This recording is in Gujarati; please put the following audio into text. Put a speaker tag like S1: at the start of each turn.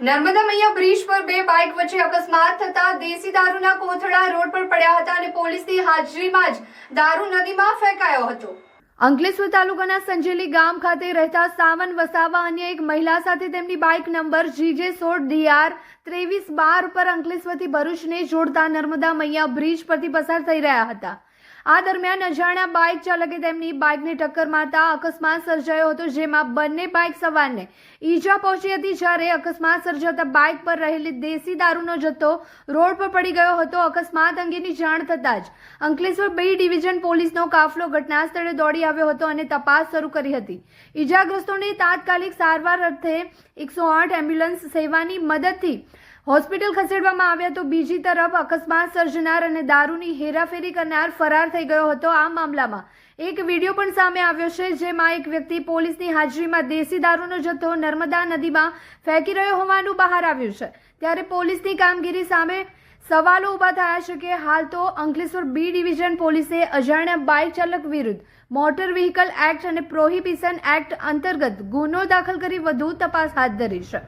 S1: નર્મદા મૈયા બ્રિજ પર બે બાઇક વચ્ચે અકસ્માત થતા દેશી દારૂના કોથળા રોડ પર પડ્યા હતા અને પોલીસની હાજરીમાં જ દારૂ નદીમાં ફેંકાયો હતો. અંકલેશ્વર તાલુકાના સંજેલી ગામ ખાતે રહેતા સાવન વસાવા અન્ય એક મહિલા સાથે તેમની બાઇક નંબર જીજે સોળ ડીઆર ત્રેવીસ બાર પર અંકલેશ્વરથી ભરૂચને જોડતા નર્મદા મૈયા બ્રિજ પરથી પસાર થઈ રહ્યા હતા. આ દરમિયાન અજાણ્યા બાઇક ચાલકે તેમની બાઇકને ટક્કર મારતા અકસ્માત સર્જાયો હતો, જેમાં બંને બાઇક સવારને ઈજા પહોંચી હતી જ્યારે અકસ્માત સર્જાતા બાઇક પર રહેલી દેશી દારૂનો જથ્થો રોડ પર પડી ગયો હતો. અકસ્માત અંગેની જાણ થતાં જ અંકલેશ્વર બી ડિવિઝન પોલીસનો કાફલો ઘટના સ્થળે દોડી આવ્યો હતો અને તપાસ શરૂ કરી હતી. ઈજાગ્રસ્તોને તાત્કાલિક સારવાર અર્થે એકસો આઠ એમ્બ્યુલન્સ સેવાની મદદથી હોસ્પિટલ ખસેડવામાં આવ્યા તો બીજી તરફ અકસ્માત સર્જનાર અને દારૂની હેરાફેરી કરનાર ફરાર થઈ ગયો હતો આ મામલામાં. એક વીડિયો પણ સામે આવ્યો છે જેમાં એક વ્યક્તિ પોલીસની હાજરીમાં દેશી દારૂનો જથ્થો નર્મદા નદીમાં ફેંકી રહ્યો હોવાનું બહાર આવ્યું છે. ત્યારે પોલીસની કામગીરી સામે સવાલો ઊભા થયા છે કે હાલ તો અંકલેશ્વર બી ડિવિઝન પોલીસે અજાણ્યા બાઇક ચાલક વિરુદ્ધ મોટર વ્હીકલ એક્ટ અને પ્રોહિબિશન એક્ટ અંતર્ગત ગુનો દાખલ કરી વધુ તપાસ હાથ ધરી છે.